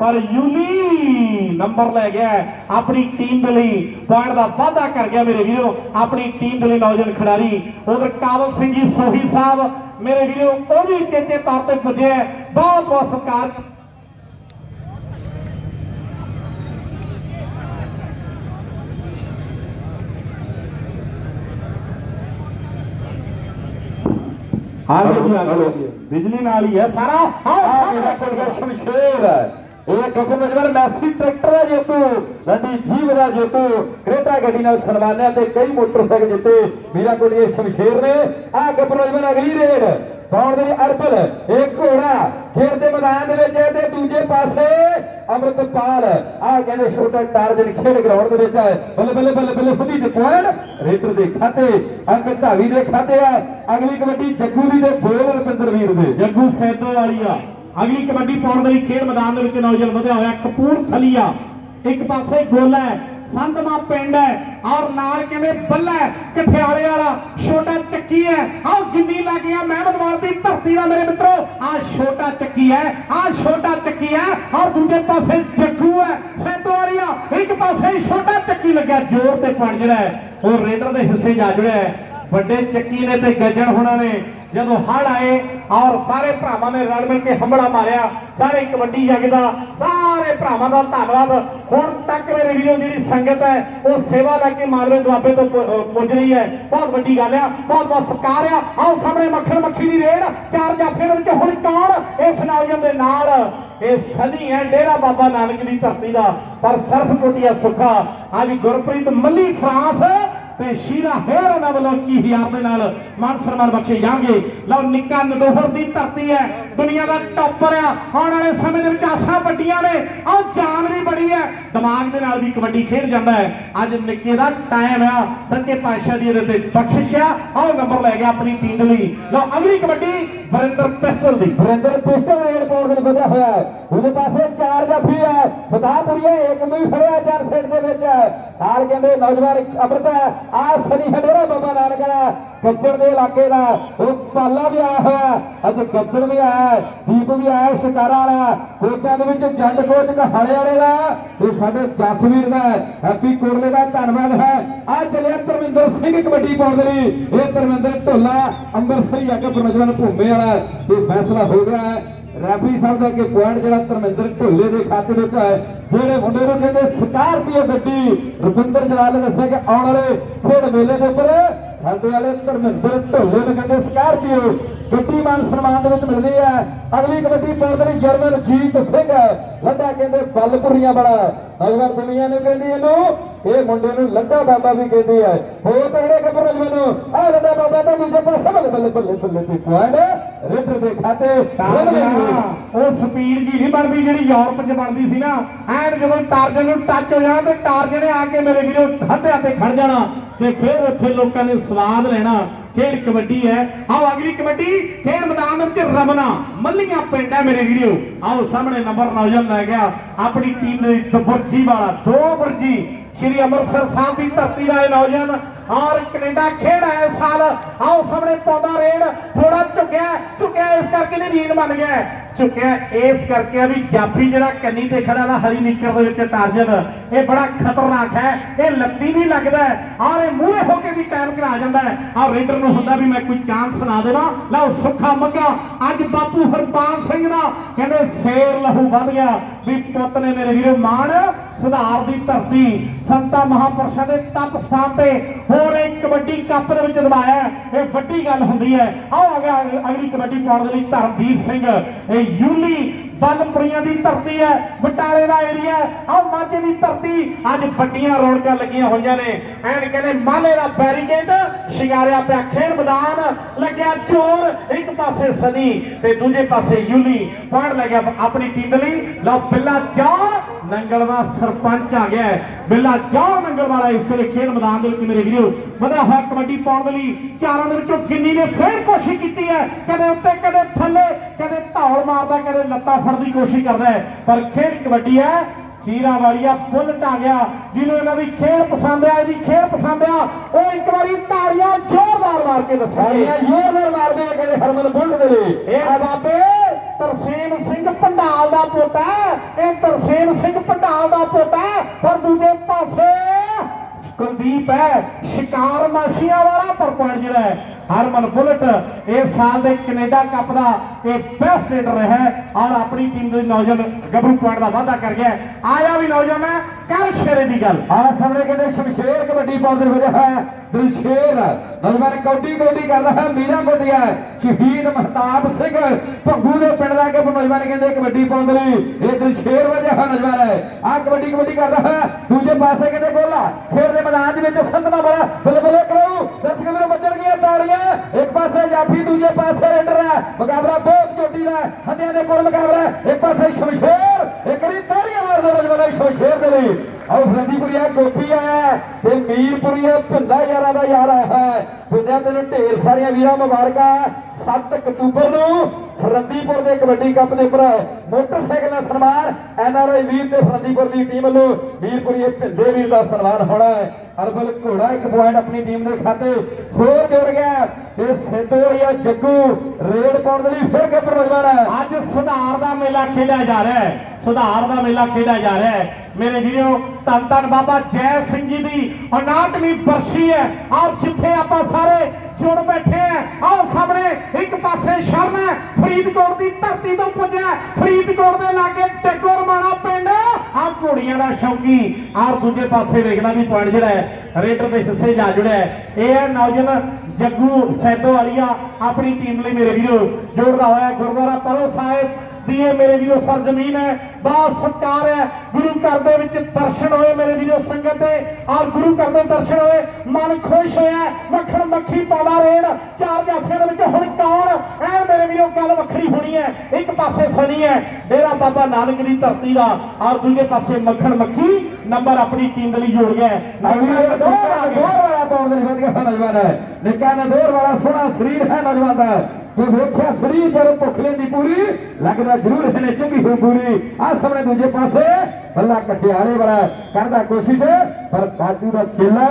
ਪਰ ਯੂਲੀ ਨੰਬਰ ਲੈ ਗਿਆ ਹੈ। ਆਪਣੀ ਟੀਮ ਦੇ ਲਈ ਪੁਆਇੰਟ ਦਾ ਵਾਅਦਾ ਕਰ ਗਿਆ ਮੇਰੇ ਵੀਰੋ। ਆਪਣੀ ਟੀਮ ਦੇ ਲਈ ਨੌਜਵਾਨ ਖਿਡਾਰੀ ਉਧਰ ਕਾਬਲ ਸਿੰਘ ਜੀ ਸੋਹੀ ਸਾਹਿਬ ਮੇਰੇ ਵੀਰੋ ਉਹ ਵੀ ਚੇਚੇ ਤੌਰ ਤੇ ਪੁੱਜੇ ਹੈ। ਬਹੁਤ ਬਹੁਤ ਸਤਿਕਾਰ। ਹਾਂ ਜੀ ਹਾਂ ਬਿਜਲੀ ਨਾਲ ਹੀ ਹੈ ਸਾਰਾ। ਹਾਂ ਮੇਰਾ ਕੋਲ ਗਿਆ ਸ਼ਮਸ਼ੇਰ। ਇਹ ਗੱਗੂ ਨਜਵਰ ਮੈਸੀ ਟਰੈਕਟਰ ਦਾ ਜੇਤੂ ਲੰਡੀ ਜੀਵ ਦਾ ਜੇਤੂ, ਕ੍ਰੇਟਾ ਗੱਡੀ ਨਾਲ ਸਨਮਾਨਿਆ ਤੇ ਕਈ ਮੋਟਰਸਾਈਕਲ ਜਿੱਤੇ। ਵੀਰਾ ਕੋਲ ਇਹ ਸ਼ਮਸ਼ੇਰ ਨੇ। ਆ ਗੱਗੂ ਨਜਵਰ ਅਗਲੀ ਰੇਡ। ਪਾਉਣ ਦੇ ਲਈ ਅਰਬਲ ਇਹ ਘੋੜਾ। ਖੇਡ ਦੇ ਮੈਦਾਨ ਦੇ ਵਿੱਚ ਤੇ ਦੂਜੇ ਪਾਸੇ ਅਮਰਤਪਾਲ। ਆ ਕਹਿੰਦੇ ਛੋਟਾ ਟਾਰਜਨ ਖੇਡ ਗਰਾਊਂਡ ਦੇ ਵਿੱਚ ਹੈ। ਬੱਲੇ ਬੱਲੇ ਬੱਲੇ ਬੱਲੇ ਖੁਦੀ ਦੇ ਰੇਡਰ ਦੇ ਖਾਤੇ, ਅੰਕ ਢਾਵੀ ਦੇ ਖਾਤੇ ਆ। ਅਗਲੀ ਕਬੱਡੀ ਜੱਗੂ ਦੀ ਤੇ ਬੋਲ ਰੁਪਿੰਦਰ ਵੀਰ ਦੇ। ਜੱਗੂ ਸੈਦੋ ਵਾਲੀ ਆ। ਅਗਲੀ ਕਬੱਡੀ ਪਾਉਣ ਦੇ ਲਈ ਖੇਡ ਮੈਦਾਨ ਦੇ ਵਿੱਚ ਨੌਜਵਾਨ ਵਧਿਆ ਹੋਇਆ ਕਪੂਰਥਲੀਆ। ਇੱਕ ਪਾਸੇ ਗੋਲਾ ਸੰਧਮਾ ਪਿੰਡ ਹੈ, ਔਰ ਨਾਲ ਕਹਿੰਦੇ ਬੱਲਾ ਕਠਿਆਲੇ ਵਾਲਾ ਛੋਟਾ ਚੱਕੀ ਹੈ। ਆਹ ਗਿੰਨੀ ਲੱਗ ਗਿਆ ਮਹਿਮਦਵਾਲ ਦੀ ਧਰਤੀ ਦਾ ਮੇਰੇ ਮਿੱਤਰੋ, ਆਹ ਛੋਟਾ ਚੱਕੀ ਹੈ, ਆਹ ਛੋਟਾ ਚੱਕੀ ਹੈ, ਔਰ ਦੂਜੇ ਪਾਸੇ ਜੱਗੂ ਹੈ ਸੈਦੋ ਵਾਲੀਆ ਇੱਕ ਪਾਸੇ ਛੋਟਾ ਚੱਕੀ ਲੱਗਿਆ, ਜ਼ੋਰ ਤੇ ਪਣ ਜਿਹੜਾ ਹੈ, ਉਹ ਰੇਡਰ ਦੇ ਹਿੱਸੇ ਜਾ ਜੁੜਿਆ ਵੱਡੇ ਚੱਕੀ ਨੇ ਤੇ ਗੱਜਣ ਹੋਣਾ ਨੇ। ਜਦੋਂ ਹੜ ਆਏ ਔਰ ਸਾਰੇ ਭਰਾਵਾਂ ਨੇ ਰਲ ਮਿਲ ਕੇ ਹੰਬੜਾ ਮਾਰਿਆ, ਸਾਰੇ ਕਬੱਡੀ ਜੱਗ ਦਾ ਸਾਰੇ ਭਰਾਵਾਂ ਦਾ ਧੰਨਵਾਦ। ਹੁਣ ਤੱਕ ਮੇਰੇ ਵੀਰੋ, ਜਿਹੜੀ ਸੰਗਤ ਹੈ, ਉਹ ਸੇਵਾ ਲੈ ਕੇ ਮਾਲਵੇ ਦੁਆਬੇ ਤੋਂ ਪੁੱਜ ਰਹੀ ਹੈ। ਬਹੁਤ ਵੱਡੀ ਗੱਲ ਆ, ਬਹੁਤ ਬਹੁਤ ਸਤਿਕਾਰ ਆ। ਆਓ ਸਾਹਮਣੇ ਮੱਖਣ ਮੱਖੀ ਦੀ ਰੇਡ, ਚਾਰ ਜਾਫੀਆਂ ਦੇ ਵਿੱਚ ਹੁਣ ਕੌਣ? ਇਸ ਨੌਜਵਾਨ ਦੇ ਨਾਲ, ਇਹ ਸਨੀ ਹੈ, ਡੇਰਾ ਬਾਬਾ ਨਾਨਕ ਦੀ ਧਰਤੀ ਦਾ। ਪਰ ਸਰਸ ਕੋਟੀਆ ਸੁੱਖਾ ਅੱਜ ਗੁਰਪ੍ਰੀਤ ਮੱਲੀ, ਫਰਾਂਸ ਤੇ ਸ਼ੀਰਾ ਹੈਰ ਉਹਨਾਂ ਵੱਲੋਂ ਕੀ ਹਜ਼ਾਰ ਦੇ ਨਾਲ ਮਾਨ ਸਨਮਾਨ ਬਖਸ਼ੇ ਜਾਣਗੇ। ਲਓ ਨਿੱਕਾ ਨਦੋਹਰ ਦੀ ਧਰਤੀ ਹੈ। ਦੁਨੀਆ ਦਾ ਟੌਪਰ ਆ। ਆਉਣ ਵਾਲੇ ਸਮੇਂ ਦੇ ਵਿੱਚ ਆਸਾਂ ਵੱਡੀਆਂ ਨੇ। ਆਹ ਜਾਨ ਵੀ ਬੜੀ ਹੈ। ਦਿਮਾਗ ਦੇ ਨਾਲ ਵੀ ਕਬੱਡੀ ਖੇਡ ਜਾਂਦਾ ਹੈ। ਅੱਜ ਨਿੱਕੇ ਦਾ ਟਾਈਮ ਆ। ਸੱਚੇ ਪਾਤਸ਼ਾਹ ਦੀ ਇਹਦੇ ਤੇ ਬਖਸ਼ਿਸ਼ ਆ। ਆਹ ਨੰਬਰ ਲੈ ਗਿਆ ਆਪਣੀ ਟੀਮ ਦੇ ਲਈ। ਲਓ ਅਗਲੀ ਕਬੱਡੀ ਵਰਿੰਦਰ ਪਿਸਟਲ ਦੀ। ਵਰਿੰਦਰ ਪਿਸਟਲ ਰੇਡ ਦੇ ਲਈ ਵਧਿਆ ਹੋਇਆ ਹੈ। ਉਹਦੇ ਪਾਸੇ ਚਾਰ ਜਾਫੀ ਹੈ। ਫਤਾਪੁਰੀਆ ਇੱਕ ਵੀ ਫੜਿਆ ਚਾਰ ਸੈਟ ਦੇ ਵਿੱਚ। ਹਾਲ ਕਹਿੰਦੇ ਨੌਜਵਾਨ ਅਮਰਤ ਆ ਸਨੀ ਹਡੇਰਾ ਬਾਬਾ ਨਾਨਕ ਦਾ ਗੱਜਣ ਦੇ ਇਲਾਕੇ ਦਾ ਉਹ ਪਾਲਾ ਵੀ ਆਇਆ ਹੋਇਆ ਅੱਜ ਗੱਜਣ ਵੀ ਆਇਆ ਦੀਪ ਵੀ ਆਇਆ ਸ਼ਿਕਾਰਾ ਵਾਲਾ ਕੋਚਾਂ ਦੇ ਵਿੱਚ ਜੰਡ ਕੋਚ ਕਹਾਲੇ ਵਾਲੇ ਦਾ ਤੇ ਸਾਡੇ ਜਸਵੀਰ ਦਾ ਹੈਪੀ ਕੋਰਲੇ ਦਾ ਧੰਨਵਾਦ ਹੈ। ਆ ਚੱਲਿਆ ਧਰਮਿੰਦਰ ਸਿੰਘ ਕਬੱਡੀ ਪਾਉਣ ਦੇ ਲਈ। ਇਹ ਧਰਮਿੰਦਰ ਢੋਲਾ, ਅੰਮ੍ਰਿਤਸਰੀ ਅੱਗੇ ਪ੍ਰਨਜਵਨ ਭੂਮੇ ਵਾਲਾ ਤੇ ਫੈਸਲਾ ਹੋ ਗਿਆ ਹੈ। ਰੈਫਰੀ ਸਾਹਿਬ ਦਾ ਕਿ ਪੁਆਇੰਟ ਜਿਹੜਾ ਧਰਮਿੰਦਰ ਢੋਲੇ ਦੇ ਖਾਤੇ ਵਿੱਚ ਹੈ। ਜਿਹੜੇ ਮੁੰਡੇ ਨੂੰ ਕਹਿੰਦੇ ਸਕਾਰਪੀਓ ਗੱਡੀ ਰਵਿੰਦਰ ਜਲਾਲ ਨੇ ਦੱਸਿਆ ਕਿ ਆਉਣ ਵਾਲੇ ਖੇਡ ਮੇਲੇ ਦੇ ਉੱਪਰ ਸਾਡੇ ਵਾਲੇ ਧਰਮਿੰਦਰ ਢੋਲੇ ਨੂੰ ਕਹਿੰਦੇ ਸਕਾਰਪੀਓ। ਗੱਡੀ ਮਾਨ ਸਨਮਾਨ ਦੇ ਵਿੱਚ ਮਿਲਦੀ ਹੈ। ਅਗਲੀ ਕਬੱਡੀ ਪਾਉਣ ਦੇ ਲਈ ਜਰਮਨ ਜੀਤ ਸਿੰਘ ਲੱਡਾ ਕਹਿੰਦੇ ਬਲਪੁਰੀਆਂ ਵਾਲਾ। ਨੌਜਵਾਨ ਦੁਨੀਆ ਨੇ ਕਹਿੰਦੀ ਇਹਨੂੰ। ਇਹ ਮੁੰਡੇ ਨੂੰ ਲੱਡਾ ਬਾਬਾ ਵੀ ਕਹਿੰਦੀ ਹੈ ਹੋ ਤਗੜੇ ਗੱਭਰੂ ਨੌਜਵਾਨ ਨੂੰ ਆ ਲੱਡਾ ਬਾਬਾ ਤਾਂ ਦੂਜੇ ਪਾਸੇ ਬੱਲੇ ਬੱਲੇ ਬੱਲੇ ਬੱਲੇ ਤੇ ਪੁਆਇੰਟ। ਰੇਡਰ ਦੇ ਖਾਤੇ ਉਹ ਸਪੀਡ ਜੀ ਨਹੀਂ ਬਣਦੀ ਜਿਹੜੀ ਯੂਰਪ 'ਚ ਬਣਦੀ ਸੀ ਨਾ। ਐਨ ਜਦੋਂ ਟਾਰਜਨ ਨੂੰ ਟੱਚ ਹੋ ਜਾਣਾ ਤੇ ਟਾਰਜਨ ਨੇ ਆ ਕੇ ਮੇਰੇ ਵੀਰੋ ਹੱਥਿਆਂ ਤੇ ਖੜ ਜਾਣਾ। ਤੇ ਫਿਰ ਉੱਥੇ ਲੋਕਾਂ ਨੇ ਸਵਾਦ ਲੈਣਾ। ਖੇਡ ਕਬੱਡੀ ਹੈ। ਆਓ ਅਗਲੀ ਕਬੱਡੀ। ਖੇਡ ਮੈਦਾਨ ਦੇ ਵਿੱਚ ਰਮਨਾ। ਮੱਲੀਆਂ ਪਿੰਡ ਹੈ ਮੇਰੇ ਵੀਡੀਓ ਆਓ ਸਾਹਮਣੇ ਨੰਬਰ ਨੌਜਵਾਨ ਲੈ ਗਿਆ ਆਪਣੀ ਟੀਮ ਦੇ ਦਬੁਰਜੀ ਵਾਲਾ, ਦੋ ਬੁਰਜੀ। ਸ਼੍ਰੀ ਅੰਮ੍ਰਿਤਸਰ ਸਾਹਿਬ ਦੀ ਧਰਤੀ ਦਾ ਇਹ ਨੌਜਵਾਨ ਔਰ ਕੈਨੇਡਾ ਖੇਡ ਆਇਆ ਇਸ ਸਾਲ। ਆਓ ਸਾਹਮਣੇ ਪੌਦਾ ਰੇਡ। ਥੋੜਾ ਝੁਕਿਆ ਝੁਕਿਆ ਇਸ ਕਰਕੇ ਨਹੀਂ ਵੀਰ ਬਣ ਗਿਆ। ਝੁਕਿਆ ਇਸ ਕਰਕੇ ਵੀ ਜਾਫੀ ਜਿਹੜਾ ਕੰਨੀ ਤੇ ਖੜਾ ਨਾ ਹਰੀ ਨਿੱਕਰ ਦੇ ਵਿੱਚ ਟਾਰਜਨ, ਇਹ ਬੜਾ ਖਤਰਨਾਕ ਹੈ। ਇਹ ਲੱਤੀ ਵੀ ਲੱਗਦਾ ਔਰ ਇਹ ਮੂਹਰੇ ਹੋ ਕੇ ਵੀ ਟਾਈਮ ਕਰਾ ਜਾਂਦਾ ਹੈ। ਔਰ ਰੇਡਰ ਨੂੰ ਹੁੰਦਾ ਵੀ ਮੈਂ ਕੋਈ ਚਾਂਸ ਨਾ ਦੇਵਾਂ। ਲਓ, ਸੁੱਖਾ ਮੱਗਾ ਅੱਜ ਬਾਪੂ ਹਰਪਾਲ ਸਿੰਘ ਦਾ ਕਹਿੰਦੇ ਸ਼ੇਰ ਲਹੂ ਵੱਧ ਗਿਆ ਵੀ ਪੁੱਤ ਨੇ ਮੇਰੇ ਵੀਰੋ ਮਾਣ ਸੁਧਾਰ ਦੀ ਧਰਤੀ ਸੰਤਾਂ ਮਹਾਪੁਰਸ਼ਾਂ ਦੇ ਤਪ ਸਥਾਨ ਤੇ ਹੋਰ ਇੱਕ ਕਬੱਡੀ ਕੱਪ ਦੇ ਵਿੱਚ ਦਬਾਇਆ ਇਹ ਵੱਡੀ ਗੱਲ ਹੁੰਦੀ ਹੈ। ਆਓ ਅਗੇ ਅਗਲੀ ਕਬੱਡੀ ਪਾਉਣ ਦੇ ਲਈ ਧਰਮਵੀਰ ਸਿੰਘ, ਇਹ ਯੂਲੀ ਬਲਪੁਰੀਆਂ ਦੀ ਧਰਤੀ ਹੈ, ਬਟਾਲੇ ਦਾ ਏਰੀਆ ਆਹ ਮਾਝੇ ਦੀ ਧਰਤੀ, ਅੱਜ ਵੱਡੀਆਂ ਰੌਣਕਾਂ ਲੱਗੀਆਂ ਹੋਈਆਂ ਨੇ। ਐਨ ਕਹਿੰਦੇ ਮਾਲੇ ਦਾ ਬੈਰੀਕੇਡ, ਸ਼ਿੰਗਾਰਿਆ ਪਿਆ ਖੇਡ ਮੈਦਾਨ, ਲੱਗਿਆ ਚੋਰ, ਇੱਕ ਪਾਸੇ ਸਨੀ ਤੇ ਦੂਜੇ ਪਾਸੇ ਯੂਲੀ ਪੁਆਇੰਟ ਲੱਗਿਆ ਆਪਣੀ ਟੀਮ ਲਈ। ਲਓ ਬਿੱਲਾ ਜਾ ਨੰਗਲ ਦਾ ਸਰਪੰਚ ਆ ਗਿਆ। ਬਿੱਲਾ ਜਾ ਨੰਗਲ ਵਾਲਾ ਇਸ ਵੇਲੇ ਖੇਡ ਮੈਦਾਨ ਦੇ ਵਿੱਚ ਮੇਰੇ ਵੀਰੋ। ਵਧਿਆ ਹੋਇਆ ਕਬੱਡੀ ਪਾਉਣ ਦੇ ਲਈ ਚਾਰਾਂ ਦੇ ਵਿੱਚੋਂ ਗਿੰਨੀ ਨੇ ਫੇਰ ਕੋਸ਼ਿਸ਼ ਕੀਤੀ ਹੈ। ਕਦੇ ਉੱਤੇ ਕਦੇ ਥੱਲੇ ਕਦੇ ਧੌਲ ਮਾਰਦਾ ਕਦੇ ਲੱਤਾਂ ਫੜਨ ਦੀ ਕੋਸ਼ਿਸ਼ ਕਰਦਾ ਪਰ ਖੇਡ ਕਬੱਡੀ ਹੈ। ਖੀਰਾ ਵਾਲੀਆ ਬੁੱਲਟ ਆ ਗਿਆ। ਜਿਹਨੂੰ ਇਹਨਾਂ ਦੀ ਖੇਡ ਪਸੰਦ ਆ ਇਹਦੀ ਖੇਡ ਪਸੰਦ ਆ। ਉਹ ਇੱਕ ਵਾਰੀ ਤਾੜੀਆਂ ਜ਼ੋਰਦਾਰ ਮਾਰ ਕੇ ਦੱਸਣਗੇ। ਸਾਰੀਆਂ ਜ਼ੋਰਦਾਰ ਮਾਰਦੇ ਆ ਕਹਿੰਦੇ ਹਰਮਨ ਬੁਲਟ ਦੇ ਲਈ ਇਹ ਬਾਬੇ ਤਰਸੇਮ ਸਿੰਘ ਪੰਡਾਲ ਦਾ ਪੁੱਤ ਹੈ। ਇਹ ਤਰਸੇਮ ਸਿੰਘ ਪੰਡਾਲ ਦਾ ਪੁੱਤ ਹੈ। ਪਰ ਦੂਜੇ ਪਾਸੇ ਕੁਲਦੀਪ ਹੈ। ਸ਼ਿਕਾਰ ਮਾਸ਼ੀਆਂ ਵਾਲਾ ਪਰ ਪੁਆਇੰਟ ਜਿਹੜਾ ਹੈ ਹਰਮਨ ਬੁਲਟ ਇਸ ਸਾਲ ਦੇ ਕੈਨੇਡਾ ਕੱਪ ਦਾ ਇਹ ਬੈਸਟ ਰੇਡਰ ਰਿਹਾ ਔਰ ਆਪਣੀ ਟੀਮ ਦੇ ਨੌਜਵਾਨ ਗੱਭਰੂ ਪੁਆਇੰਟ ਦਾ ਵਾਅਦਾ ਕਰ ਗਿਆ ਆਇਆ ਵੀ ਨੌਜਵਾਨ ਹੈ ਕਰ ਸ਼ੇਰੇ ਦੀ ਗੱਲ। ਆ ਸਾਹਮਣੇ ਕਹਿੰਦੇ ਸ਼ਮਸ਼ੇਰ ਕਬੱਡੀ ਪਾਉਂਦੇ ਵਜੇ ਹੈ, ਦਿਲਸ਼ੇਰ। ਨੌਜਵਾਨ ਕੌਡੀ ਕੌਡੀ ਕਰਦਾ ਹੈ, ਮੀਰਾ ਕੋਟਿਆ ਸ਼ਹੀਦ ਮਹਤਾਬ ਸਿੰਘ। ਭੰਗੂ ਦੇ ਪਿੰਡ ਦਾ ਕਿ ਨੌਜਵਾਨ ਕਹਿੰਦੇ ਕਬੱਡੀ ਪਾਉਂਦੇ ਲਈ ਇਹ ਦਿਲਸ਼ੇਰ ਵਜੇ ਹੈ ਨੌਜਵਾਨ। ਹੈ ਆ ਕਬੱਡੀ ਕਬੱਡੀ ਕਰਦਾ ਹੈ, ਦੂਜੇ ਪਾਸੇ ਕਹਿੰਦੇ ਗੋਲਾ। ਖੇਡ ਦੇ ਮੈਦਾਨ ਦੇ ਵਿੱਚ ਸੰਤਨਾ ਬੜਾ ਬੱਲੇ ਬੱਲੇ ਕਰਾਉ ਤੇ ਦਰਸ਼ਕ ਵੀਰੋ ਵੱਜਣਗੀਆਂ ਤਾੜੀਆਂ। ਇੱਕ ਪਾਸੇ ਜਾਫੀ, ਦੂਜੇ ਪਾਸੇ ਰੇਡਰ ਹੈ। ਮੁਕਾਬਲਾ ਬਹੁਤ ਚੋਟੀ ਦਾ ਹੱਦਿਆਂ ਦੇ ਕੋਲ ਮੁਕਾਬਲਾ ਹੈ। ਇੱਕ ਪਾਸੇ ਸ਼ਮਸ਼ੇਰ, ਇੱਕ ਵਾਰੀ ਤਾੜੀਆਂ ਮਾਰਦਾ ਰਜਵਾਨਾ ਸ਼ਮਸ਼ੇਰ ਦੇ ਲਈ। ਆਓ ਫਰੰਦੀਪੁਰੀਆ, ਗੋਪੀ ਆਇਆ ਤੇ ਮੀਰਪੁਰੀਆ ਭਿੰਦਾ ਯਾਰਾਂ ਦਾ ਯਾਰ ਆਇਆ ਹੈ। ਭਿੰਦਿਆ ਤੈਨੂੰ ਢੇਰ ਸਾਰੀਆਂ ਵੀਰਾਂ ਮੁਬਾਰਕਾਂ। 7 ਅਕਤੂਬਰ ਨੂੰ ਫਰੰਦੀਪੁਰ ਦੇ ਕਬੱਡੀ ਕੱਪ ਦੇ ਉੱਪਰ ਮੋਟਰਸਾਈਕਲ ਦਾ ਸਨਮਾਨ ਐਨਆਰਆਈ ਵੀਰ ਤੇ ਫਰੰਦੀਪੁਰ ਦੀ ਟੀਮ ਵੱਲੋਂ ਵੀਰਪੁਰੀਏ ਭਿੰਦੇ ਵੀਰ ਦਾ ਸਨਮਾਨ ਹੋਣਾ ਹੈ। ਅਰਬਲ ਘੋੜਾ ਇੱਕ ਪੁਆਇੰਟ ਆਪਣੀ ਟੀਮ ਦੇ ਖਾਤੇ ਹੋਰ ਜੁੜ ਗਿਆ ਤੇ ਸਿੱਧੋੜੀਆ ਜੱਗੂ ਰੇਡ ਪਾਉਣ ਦੇ ਲਈ ਫਿਰ ਗੱਭਰੂ ਨੌਜਵਾਨ ਹੈ। ਅੱਜ ਸੁਧਾਰ ਦਾ ਮੇਲਾ ਖੇਡਿਆ ਜਾ ਰਿਹਾ ਹੈ। ਸੁਧਾਰ ਦਾ ਮੇਲਾ ਖੇਡਿਆ ਜਾ ਰਿਹਾ ਹੈ। ਮੇਰੇ ਵੀਰੋ ਧੰਨ ਧੰਨ ਬਾਬਾ ਜੈ ਸਿੰਘ ਜੀ ਦੀ 59ਵੀਂ ਬਰਸੀ ਹੈ। ਆਪ ਜਿੱਥੇ ਆਪਾਂ ਸਾਰੇ ਜੁੜ ਬੈਠੇ ਆ ਆਓ ਸਾਹਮਣੇ ਇੱਕ ਪਾਸੇ ਸ਼ਰਨ ਹੈ। ਫਰੀਦਕੋਟ ਦੀ ਧਰਤੀ ਤੋਂ ਪੁੱਜਿਆ ਫਰੀਦਕੋਟ ਦੇ ਲਾਗੇ ਟੱਗੋਰ ਮਾਣਾ ਪਿੰਡ। ਆ ਘੋੜੀਆਂ ਦਾ ਸ਼ੌਕੀ ਆਹ ਦੂਜੇ ਪਾਸੇ ਵੇਖਣਾ ਵੀ ਪੁਆਇੰਟ ਜਿਹੜਾ ਹੈ, ਰੇਡਰ ਦੇ ਹਿੱਸੇ ਜਾ ਜੁੜਿਆ ਇਹ ਹੈ ਨੌਜਵਾਨ ਜੱਗੂ ਸੈਦੋ ਵਾਲੀਆ, ਆਪਣੀ ਟੀਮ ਲਈ ਮੇਰੇ ਵੀਰੋ, ਜੋੜਦਾ ਹੋਇਆ ਗੁਰਦੁਆਰਾ ਪਰੋ ਸਾਹਿਬ। ਦੀ ਇਹ ਮੇਰੇ ਵੀਰੋ ਸਰਜ਼ਮੀਨ ਹੈ ਬਹੁਤ ਸਤਿਕਾਰ ਹੈ। ਗੁਰੂ ਘਰ ਦੇ ਵਿੱਚ ਦਰਸ਼ਨ ਹੋਏ ਮੇਰੇ ਵੀਰੋ ਸੰਗਤ ਦੇ। ਔਰ ਗੁਰੂ ਘਰ ਦੇ ਦਰਸ਼ਨ ਹੋਏ ਮਨ ਖੁਸ਼ ਹੋਇਆ ਮੱਖਣ ਮੱਖੀ ਪਾਉਂਦਾ ਰੇੜ ਚਾਰ ਜਾਫੀਆਂ ਦੇ ਵਿੱਚ ਹੁਣ ਕੌਣ? ਐ ਮੇਰੇ ਵੀਰੋ ਗੱਲ ਵੱਖਰੀ ਹੋਣੀ ਹੈ। ਇੱਕ ਪਾਸੇ ਸਨੀ ਹੈ ਡੇਰਾ ਬਾਬਾ ਨਾਨਕ ਦੀ ਧਰਤੀ ਦਾ। ਔਰ ਦੂਜੇ ਪਾਸੇ ਮੱਖਣ ਮੱਖੀ ਨੰਬਰ ਆਪਣੀ ਟੀਮ ਦੇ ਲਈ ਜੋੜ ਗਿਆ। ਨੌਜਵਾਨ ਦੋਰ ਵਾਲਾ ਪਾਉਣ ਦੇ ਵਧੀਆ ਨੌਜਵਾਨ ਹੈ। ਨਿੱਕਾ ਨਦੋਰ ਵਾਲਾ ਸੋਹਣਾ ਸਰੀਰ ਹੈ ਨੌਜਵਾਨ ਦਾ। ਤੇ ਵੇਖਿਆ ਸਰੀਰ ਜਦੋਂ ਭੁੱਖ ਲੈਂਦੀ ਪੂਰੀ, ਲੱਗਦਾ ਜ਼ਰੂਰ ਇਹਨੇ ਚੁੰਗੀ ਹੋਈ ਪੂਰੀ। ਆ ਸਾਹਮਣੇ ਦੂਜੇ ਪਾਸੇ, ਬੱਲਾ ਕਠਿਆਲੇ ਵਾਲਾ ਕਰਦਾ ਕੋਸ਼ਿਸ਼, ਪਰ ਬਾਜੂ ਦਾ ਚੇਲਾ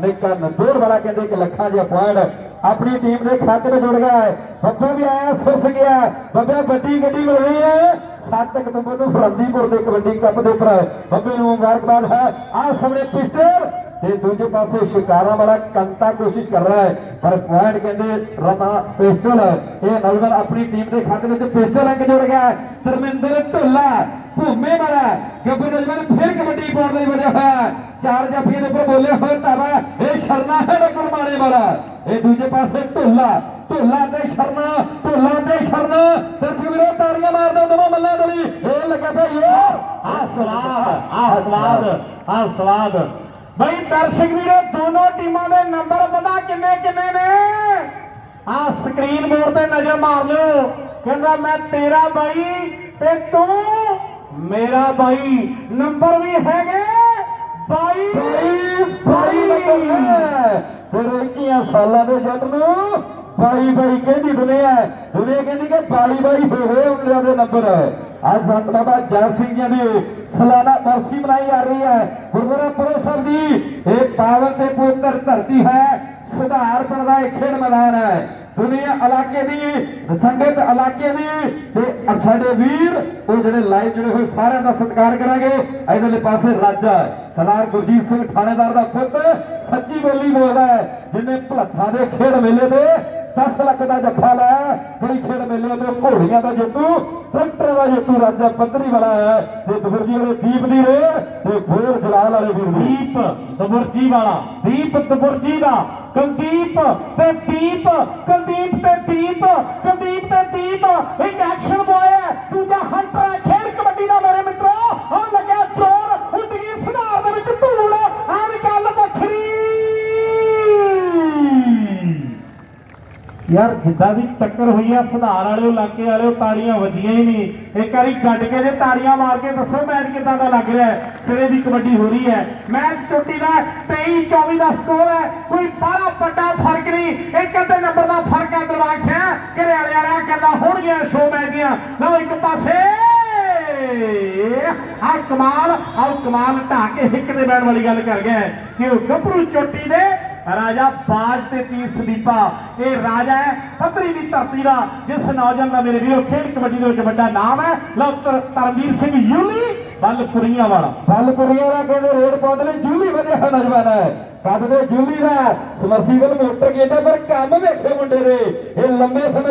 ਨਿੱਕਾ ਨਦੋਰ ਵਾਲਾ ਕਹਿੰਦੇ ਕਿ ਲੱਖਾਂ ਜਿਹਾ ਪੁਆਇੰਟ ਆਪਣੀ ਟੀਮ ਦੇ ਖਾਤੇ ਵਿੱਚ ਜੁੜ ਗਿਆ ਹੈ। ਬੱਬਾ ਵੀ ਆਇਆ ਸੁਸ ਗਿਆ। ਬੱਬਾ ਵੱਡੀ ਗੱਡੀ ਮਿਲ ਰਹੀ ਹੈ। 7 ਅਕਤੂਬਰ ਨੂੰ ਫਰੰਦੀਪੁਰ ਦੇ ਕਬੱਡੀ ਕੱਪ ਦੇ ਉੱਪਰ ਬੱਬੇ ਨੂੰ ਮੁਬਾਰਕਬਾਦ ਹੈ। ਆਹ ਸਾਹਮਣੇ ਪਿਸਟਲ ਤੇ ਦੂਜੇ ਪਾਸੇ ਸ਼ਿਕਾਰਾਂ ਵਾਲਾ ਕੰਤਾ ਕੋਸ਼ਿਸ਼ ਕਰ ਰਿਹਾ ਹੈ, ਪਰ ਪੁਆਇੰਟ ਕਹਿੰਦੇ ਰਮਾ ਪਿਸਟਲ ਇਹ ਨੌਜਵਾਨ ਆਪਣੀ ਟੀਮ ਦੇ ਖਾਤੇ ਵਿੱਚ ਪਿਸਟਲ ਅੰਕ ਜੁੜ ਗਿਆ ਧਰਮਿੰਦਰ ਢੋਲਾ ਭੂਮੇ ਵਾਲਾ ਗੱਭਰੂ ਨੌਜਵਾਨ ਫਿਰ ਕਬੱਡੀ ਪਾਉਣ ਲਈ ਵਧਿਆ ਹੋਇਆ ਚਾਰ ਜਾਫੀਆਂ ਦੇ ਉੱਪਰ ਬੋਲੇ ਹੋਏ ਤਾਵਾ ਇਹ ਸ਼ਰਨਾ ਹੈ ਨਕਰ ਮਾਣੇ ਵਾਲਾ ਇਹ ਦੂਜੇ ਪਾਸੇ ਢੋਲਾ ਢੋਲਾ ਤੇ ਸ਼ਰਨਾ, ਢੋਲਾ ਤੇ ਸ਼ਰਨਾ। ਦਰਸ਼ਕ ਵੀਰੋ, ਤਾੜੀਆਂ ਮਾਰਦੇ ਦੋਵਾਂ ਮੱਲਾਂ ਦੇ ਲਈ ਇਹ ਲੱਗਾ ਪਿਆ ਯਾਰ। ਆ ਸਵਾਦ ਆ ਸਵਾਦ ਆ ਸਵਾਦ। ਬਈ ਦਰਸ਼ਕ ਵੀਰੋ, ਦੋਨੋਂ ਟੀਮਾਂ ਦੇ ਨੰਬਰ ਪਤਾ ਕਿੰਨੇ ਕਿੰਨੇ ਨੇ? ਆ ਸਕਰੀਨ ਬੋਰਡ ਤੇ ਨਜ਼ਰ ਮਾਰ ਲਿਓ। ਕਹਿੰਦਾ ਮੈਂ ਤੇਰਾ ਬਾਈ ਤੇ ਤੂੰ ਮੇਰਾ ਬਾਈ। ਨੰਬਰ ਵੀ ਹੈਗੇ। ਬਾਈ ਬਾਈ ਬਾਈ। ਫਿਰ ਇੱਕੀਆਂ ਸਾਲਾਂ ਦੇ ਜੱਟ ਨੂੰ ਬਾਈ ਬਾਈ ਕਹਿੰਦੀ ਦੁਨੀਆ ਦੁਨੀਆ ਕਹਿੰਦੀ ਕਿ ਬਾਈ ਬਾਈ, ਹੋ ਗਏ ਦੇ ਨੰਬਰ ਹੈ। ਅੱਜ ਸੰਤ ਬਾਬਾ ਜੈ ਸਿੰਘ ਜੀ ਦੀ ਸਲਾਨਾ ਬਰਸੀ ਮਨਾਈ ਜਾ ਰਹੀ ਹੈ। ਗੁਰਦੁਆਰਾ ਪਰੋ ਸਾਹਿਬ ਦੀ ਇਹ ਪਾਵਨ ਤੇ ਪਵਿੱਤਰ ਧਰਤੀ ਹੈ। ਸੁਧਾਰ ਪਿੰਡ ਇਹ ਖੇਡ ਮੈਦਾਨ ਹੈ। ਦੁਨੀਆ ਇਲਾਕੇ ਦੀ, ਸੰਗਤ ਇਲਾਕੇ ਦੀ ਤੇ ਸਾਡੇ ਵੀਰ, ਉਹ ਜਿਹੜੇ ਲਾਈਵ ਜੁੜੇ ਹੋਏ ਸਾਰਿਆਂ ਦਾ ਸਤਿਕਾਰ ਕਰਾਂਗੇ। ਇਧਰਲੇ ਪਾਸੇ ਰਾਜਾ ਸਰਦਾਰ ਗੁਰਜੀਤ ਸਿੰਘ ਥਾਣੇਦਾਰ ਦਾ ਪੁੱਤ, ਸੱਚੀ ਬੋਲੀ ਬੋਲਦਾ ਹੈ, ਜਿਹਨੇ ਭਲੱਥਾ ਦੇ ਖੇਡ ਮੇਲੇ ਤੇ 10 ਲੱਖ ਦਾ ਜੱਫਾ ਲਾਇਆ ਕਈ ਖੇਡ ਮੇਲੇ ਤੇ ਘੋੜੀਆਂ ਦਾ ਜੇਤੂ, ਟਰੈਕਟਰ ਦਾ ਜੇਤੂ ਰਾਜਾ ਪੱਧਰੀ ਵਾਲਾ ਹੈ। ਤੇ ਦਬਰਜੀ ਵਾਲੇ ਦੀਪ ਦੀ ਰੇਡ ਤੇ ਫੇਰ ਜਲਾਲ ਵਾਲੇ ਵੀਰ ਦੀਪ ਦਬੁਰਜੀ ਵਾਲਾ, ਦੀਪ ਦਬੁਰਜੀ ਦਾ ਕੁਲਦੀਪ ਤੇ ਦੀਪ, ਕੁਲਦੀਪ ਤੇ ਦੀਪ, ਕੁਲਦੀਪ ਤੇ ਦੀਪ। ਇੱਕ ਐਕਸ਼ਨ ਬॉय ਹੈ। ਦੂਜਾ ਹੰਟਰ ਹੈ। ਖੇਡ ਕਬੱਡੀ ਦਾ ਮੇਰੇ ਮਿੱਤਰੋ। ਆ ਲੱਗਿਆ ਚੋਰ ਯਾਰ ਜਿੱਦਾਂ ਦੀ ਟੱਕਰ ਹੋਈ ਆ, ਸੁਧਾਰ ਵਾਲਿਓ ਇਲਾਕੇ ਵਾਲਿਓ, ਤਾੜੀਆਂ ਵੱਜੀਆਂ ਹੀ ਨਹੀਂ। ਇੱਕ ਵਾਰੀ ਗੱਡ ਕੇ ਜੇ ਤਾੜੀਆਂ ਮਾਰ ਕੇ ਦੱਸੋ ਮੈਚ ਕਿੱਦਾਂ ਦਾ ਲੱਗ ਰਿਹਾ ਹੈ? ਸਿਰੇ ਦੀ ਕਬੱਡੀ ਹੋ ਰਹੀ ਹੈ। ਮੈਚ ਚੋਟੀ ਦਾ 23 24 ਦਾ ਸਕੋਰ ਹੈ। ਕੋਈ ਬੜਾ ਵੱਡਾ ਫ਼ਰਕ ਨਹੀਂ। ਇੱਕ ਅੱਧੇ ਨੰਬਰ ਦਾ ਫ਼ਰਕ ਹੈ ਦਿਲਬਾਗ ਸਿੰਘ। ਘਰੇ ਵਾਲੇ ਵਾਲਿਆਂ ਗੱਲਾਂ ਹੋਣਗੀਆਂ ਸ਼ੋ ਮੈਚ ਦੀਆਂ। ਲਓ ਇੱਕ ਪਾਸੇ। ਆ ਕਮਾਲ ਆ ਕਮਾਲ ਢਾ ਕੇ ਹਿੱਕ ਤੇ ਬੈਣ ਵਾਲੀ ਗੱਲ ਕਰ ਗਿਆ ਕਿ ਉਹ ਗੱਭਰੂ ਚੋਟੀ ਦੇ ਰਾਜਾ ਬਾਜ ਤੇ ਤੀਰਥ ਦੀਪਾ। ਇਹ ਰਾਜਾ ਹੈ ਪੱਤਰੀ ਦੀ ਧਰਤੀ ਦਾ, ਜਿਸ ਨੌਜਵਾਨ ਦਾ ਮੇਰੇ ਵੀਰੋ ਖੇਡ ਕਬੱਡੀ ਦੇ ਵਿੱਚ ਵੱਡਾ ਨਾਮ ਹੈ। ਲਓ ਧਰ- ਸਿੰਘ ਯੂਲੀ ਬੱਲਪੁਰੀਆਂ ਵਾਲਾ ਬਲਪੁਰੀਆਂ ਦਾ ਕਹਿੰਦੇ ਰੇਡ ਪਾਉਂਦੇ ਜੂਲੀ ਵਧਿਆ ਹੋਇਆ ਨੌਜਵਾਨ ਹੈ। ਕੱਦ ਦੇ ਜੂਲੀ ਦਾ ਸਮਰਸੀਬਲ ਮੋਟਰ ਗੇਟਾ ਪਰ ਕੰਮ ਵੇਖੇ ਮੁੰਡੇ ਦੇ। ਇਹ ਲੰਮੇ ਸਮੇਂ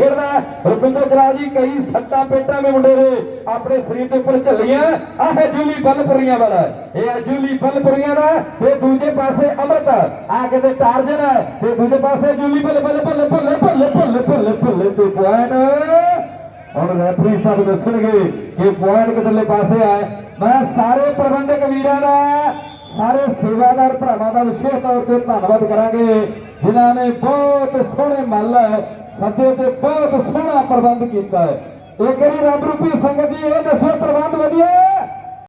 ਖੇਡਦਾ ਰੁਪਿੰਦਰ ਜਲਾਲ ਜੀ, ਕਈ ਸੱਟਾਂ ਪੇਟਾਂ ਮੇ ਮੁੰਡੇ ਦੇ ਆਪਣੇ ਸਰੀਰ ਦੇ ਉੱਪਰ ਝੱਲੀਆਂ। ਆਹ ਜੂਲੀ ਬਲਪੁਰੀਆਂ ਵਾਲਾ ਇਹ ਹੈ ਜੂਲੀ ਬਲਪੁਰੀਆਂ ਦਾ ਤੇ ਦੂਜੇ ਪਾਸੇ ਅਮਰਤ ਆ ਕਹਿੰਦੇ ਟਾਰਜਨ ਹੈ ਤੇ ਦੂਜੇ ਪਾਸੇ ਜੂਲੀ ਬੱਲੇ ਬੱਲੇ ਬੱਲੇ ਬੱਲੇ ਬੱਲੇ ਬੱਲੇ ਬੱਲੇ ਬੱਲੇ ਤੇ ਪੁਆਇੰਟ ਹੁਣ ਰੈਫਰੀ ਸਾਹਿਬ ਦੱਸਣਗੇ ਕਿ ਪੁਆਇੰਟ ਕਿਧਰਲੇ ਪਾਸੇ ਆ ਮੈਂ ਸਾਰੇ ਪ੍ਰਬੰਧਕ ਵੀਰਾਂ ਦਾ, ਸਾਰੇ ਸੇਵਾਦਾਰ ਭਰਾਵਾਂ ਦਾ ਵਿਸ਼ੇਸ਼ ਤੌਰ ਤੇ ਧੰਨਵਾਦ ਕਰਾਂਗੇ। ਜਿਨ੍ਹਾਂ ਨੇ ਬਹੁਤ ਸੋਹਣੇ ਮੱਲ ਸੱਦੇ ਤੇ ਬਹੁਤ ਸੋਹਣਾ ਪ੍ਰਬੰਧ ਕੀਤਾ ਹੈ। ਇਹ ਕਰੀ ਰੱਬ ਰੂਪੀ ਸੰਗਤ ਜੀ, ਇਹ ਦੱਸੋ ਪ੍ਰਬੰਧ ਵਧੀਆ